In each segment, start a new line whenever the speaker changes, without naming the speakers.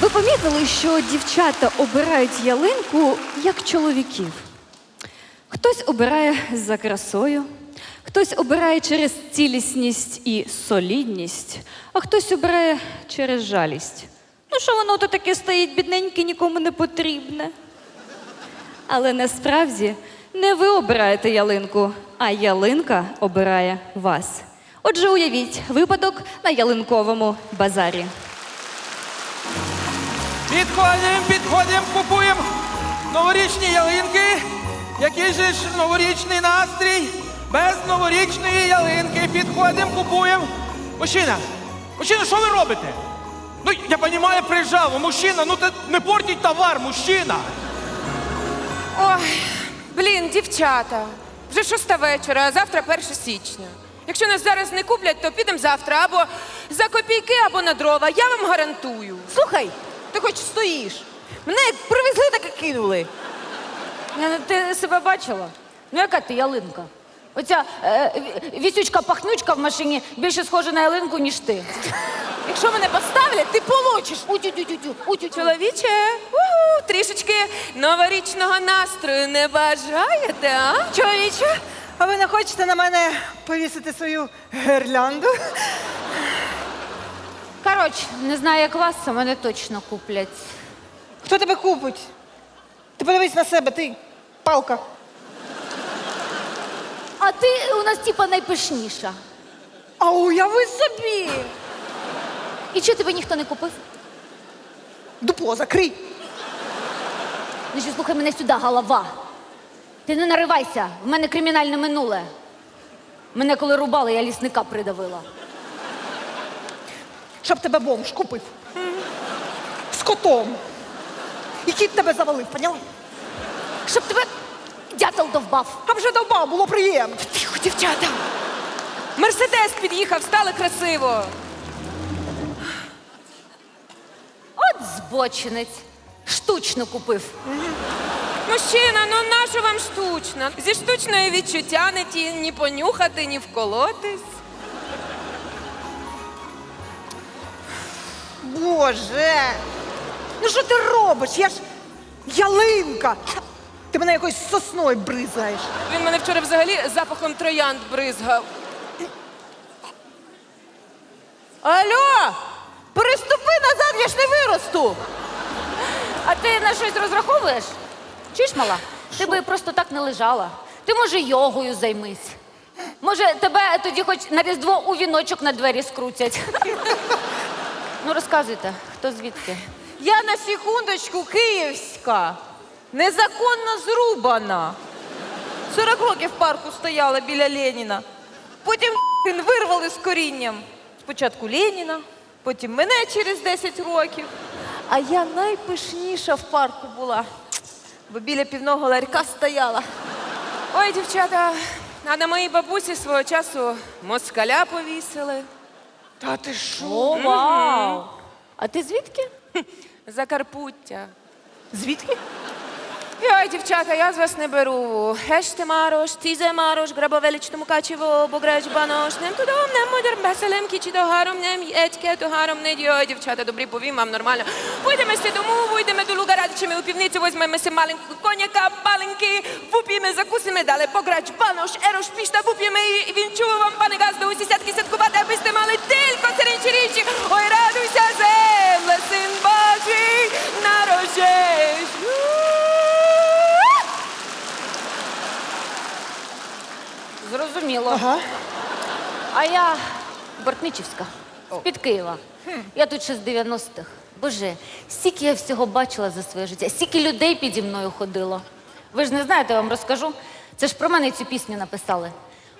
Ви помітили, що дівчата обирають ялинку як чоловіків? Хтось обирає за красою, хтось обирає через цілісність і солідність, а хтось обирає через жалість. Ну, що воно то таке стоїть, бідненьке, нікому не потрібне. Але насправді не ви обираєте ялинку, а ялинка обирає вас. Отже, уявіть випадок на ялинковому базарі.
Підходимо, підходимо, купуємо новорічні ялинки. Який же ж новорічний настрій? Без новорічної ялинки. Підходимо, купуємо. Мужчина, мужчина, що ви робите? Ну, я розумію, приїжджав, мужчина, ну ти не портіть товар, мужчина.
Ой, блін, дівчата. Вже шоста вечора, а завтра 1 січня. Якщо нас зараз не куплять, то підемо завтра або за копійки, або на дрова. Я вам гарантую.
Слухай, ти хоч стоїш. Мене як привезли, так і кинули.
Е, Ти себе бачила? Ну, яка ти ялинка? Оця е, вісючка-пахнючка в машині більше схожа на ялинку, ніж ти.
Якщо мене поставлять, ти получиш.
Утю-тю-тю-тю, утю-тю.
Чоловіче, уху, трішечки новорічного настрою не бажаєте, а?
Чоловіче, а ви не хочете на мене повісити свою гірлянду?
Коротше, не знаю, як вас, а мене точно куплять.
Хто тебе купить? Ти подивись на себе, ти палка.
А ти у нас типа найпишніша.
А уяви собі!
І чого тебе ніхто не купив?
Дупло закрий.
Ну що, слухай мене сюди, голова. Ти не наривайся, в мене кримінальне минуле. Мене коли рубали, я лісника придавила.
Щоб тебе бомж купив. З котом. І кіт тебе завалив, поняла?
Щоб тебе дятел довбав.
А вже довбав, було приємно.
Тихо, дівчата. Мерседес під'їхав, стали красиво.
От збочинець. Штучно купив.
Мужчина, ну нащо вам штучно? Зі штучної відчуття не ті, ні понюхати, ні вколотись.
Боже! Ну що ти робиш? Я ж ялинка. Ти мене якоюсь сосною бризаєш.
Він мене вчора взагалі запахом троянд бризгав.
Алло! Переступи назад, я ж не виросту.
А ти на щось розраховуєш? Чуєш, мала? Ти би просто так не лежала. Ти, може, йогою займись. Може, тебе тоді хоч на Різдво у віночок на двері скрутять. Ну, розказуйте, хто звідки?
Я на секундочку київська, незаконно зрубана. 40 років в парку стояла біля Леніна. Потім нахрен вирвали з корінням. Спочатку Леніна, потім мене через 10 років. А я найпишніша в парку була, бо біля півного ларька стояла.
Ой, дівчата, а на моїй бабусі свого часу москаля повісили.
Та ти що?
О, вау! А ти звідки?
Закарпуття.
Звідки?
Ой, дівчата, я з вас не беру. Еште марош, тізе марош, грабовелично мукачево, бограч банош, нем тудом, нем модер беселем, кічі до гаром, нем етьке то гаром, не діой, дівчата, добрі повім вам нормально. Пойдемо сі дому, вийдемо до луга радичами у півницю, візьмемо си маленького коняка, паленьки, вип'ємо, закусимо, далі пограч банош, ерош, пішта, вип'ємо і вінчую вам, пане газду, усі сятки святкувати, аби сте мали тільки
Ага.
А я Бортничівська, з-під Києва. Я тут ще з 90-х. Боже, стільки я всього бачила за своє життя, стільки людей піді мною ходило. Ви ж не знаєте, я вам розкажу. Це ж про мене цю пісню написали.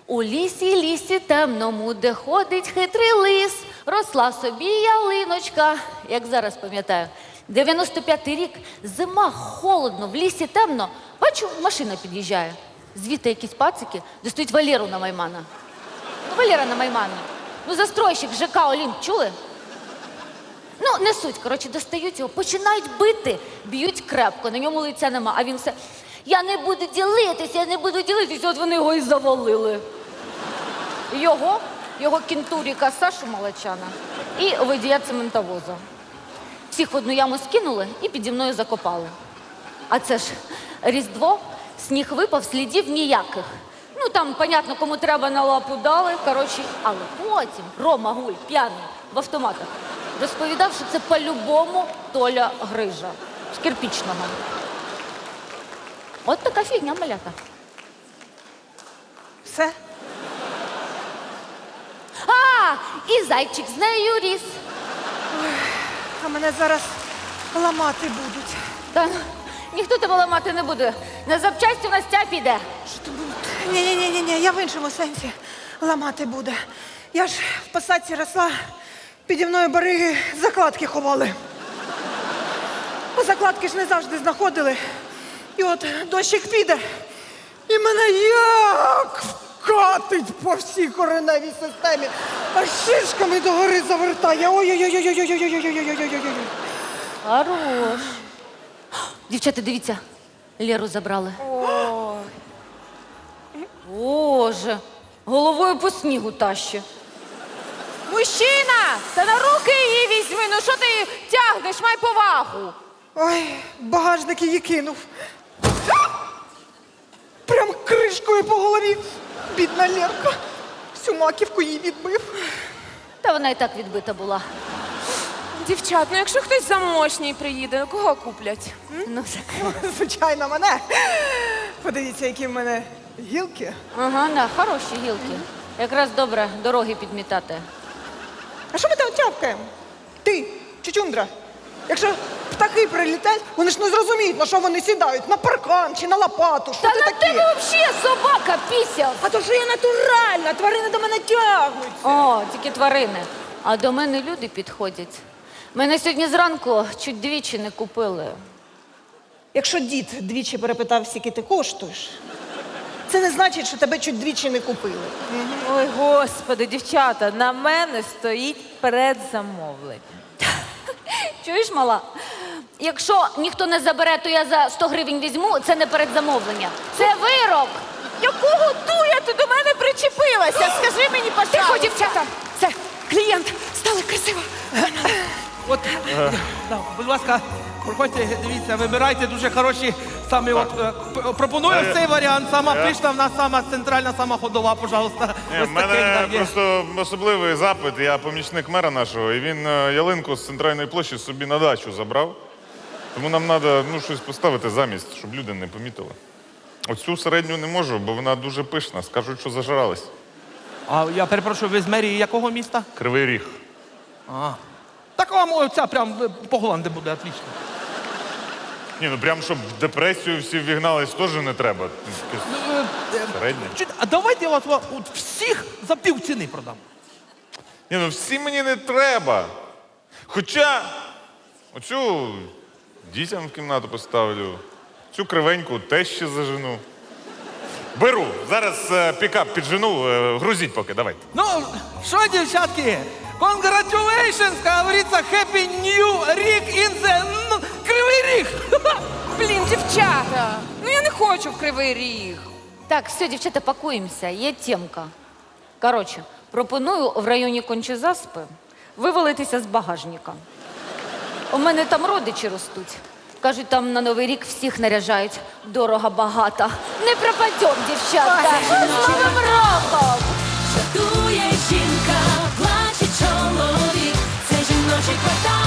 У лісі, лісі темному, де ходить хитрий лис, росла собі ялиночка, як зараз пам'ятаю. 95-й рік, зима, холодно, в лісі темно. Бачу, машина під'їжджає. Звідти якісь пацики достають Валеру на Маймана. Ну, Валера на Маймана. Ну, застройщик ЖК Олімп, чули? Ну, не суть, коротше, достають його, починають бити, б'ють крепко, на ньому лиця нема, а він все. Я не буду ділитися, я не буду ділитися, от вони його і завалили. Його, його кінтуріка Сашу Молочана і водія цементовоза. Всіх в одну яму скинули і піді мною закопали. А це ж Різдво, сніг випав, слідів ніяких. Ну там, понятно, кому треба на лапу дали. Коротше, але потім Рома Гуль, п'яний, в автоматах, розповідав, що це по-любому Толя Грижа з кирпічного. От така фігня малята.
Все?
А, і зайчик з нею ріс.
А мене зараз ламати будуть.
Та ніхто тебе ламати не буде. На запчасті у нас ця піде.
Ні, ні, ні, ні, я в іншому сенсі ламати буде. Я ж в посадці росла, піді мною бариги закладки ховали. А закладки ж не завжди знаходили. І от дощик піде, і мене як вкатить по всій кореневій системі, аж шишками догори завертає. Ой-ой-ой-ой-ой-ой-ой-ой-ой-ой-ой-ой-ой.
Хорош. Дівчата, дивіться, Леру забрали. Боже, головою по снігу таще.
Мужчина! Та на руки її візьми, ну що ти її тягнеш, май повагу.
Ой, багажник її кинув. Прям кришкою по голові. Бідна Лерка. Всю маківку їй відбив.
Та вона і так відбита була.
Дівчат, ну якщо хтось замощний приїде, ну кого куплять?
Ну, так.
Звичайно, мене. Подивіться, які в мене гілки.
Ага, да, хороші гілки. Якраз добре дороги підмітати.
А що ми там тявкаємо? Ти, чучундра. Якщо птахи прилітають, вони ж не зрозуміють, на що вони сідають, на паркан чи на лопату. Що
Та
це
на
таке?
тебе взагалі собака пісяв.
А то ж я натуральна, тварини до мене тягнуть.
О, тільки тварини. А до мене люди підходять. Мене сьогодні зранку чуть двічі не купили.
Якщо дід двічі перепитав, скільки ти коштуєш, це не значить, що тебе чуть двічі не купили.
Ой, господи, дівчата, на мене стоїть предзамовлення.
Чуєш, мала? Якщо ніхто не забере, то я за 100 гривень візьму, це не передзамовлення. Це вирок.
Якого туя ти до мене причепилася? Скажи мені, пожалуйста. Тихо, дівчата, це клієнт, стали красиво.
От, да, будь ласка, проходьте, дивіться, вибирайте дуже хороші самі. От, е, п- пропоную
Е,
цей варіант. Сама
я-
пишна, в нас сама центральна, сама ходова, пожалуйста.
Ні,
Ось
в
такий,
мене
є.
просто особливий запит. Я помічник мера нашого, і він е, ялинку з центральної площі собі на дачу забрав. Тому нам треба ну, щось поставити замість, щоб люди не помітили. Оцю середню не можу, бо вона дуже пишна. Скажуть, що зажрались.
А я перепрошую, ви з мерії якого міста?
Кривий ріг.
А. Так вам оця прям е, по Голланди буде отлично.
Ні, ну прям щоб в депресію всі вігнались, теж не треба. Якесь
Е, е,
Середнє.
чуть- А давайте я вас от, от всіх за пів ціни продам.
Ні, ну всі мені не треба. Хоча оцю дітям в кімнату поставлю, цю кривеньку теж ще зажену. Беру. Зараз е, пікап піджену, е, грузіть поки, давайте.
Ну, що, дівчатки? Congratulations, как Happy New Рік in the ну, Кривий Ріг.
Блін, дівчата, ну я не хочу в кривий ріг.
Так, все, дівчата, пакуємося, є темка. Коротше, пропоную в районі Кончезаспи вивалитися з багажника. У мене там родичі ростуть. Кажуть, там на Новий рік всіх наряжають дорого багато. Не пропадем, дівчатка! З Новим роком!
she ci questa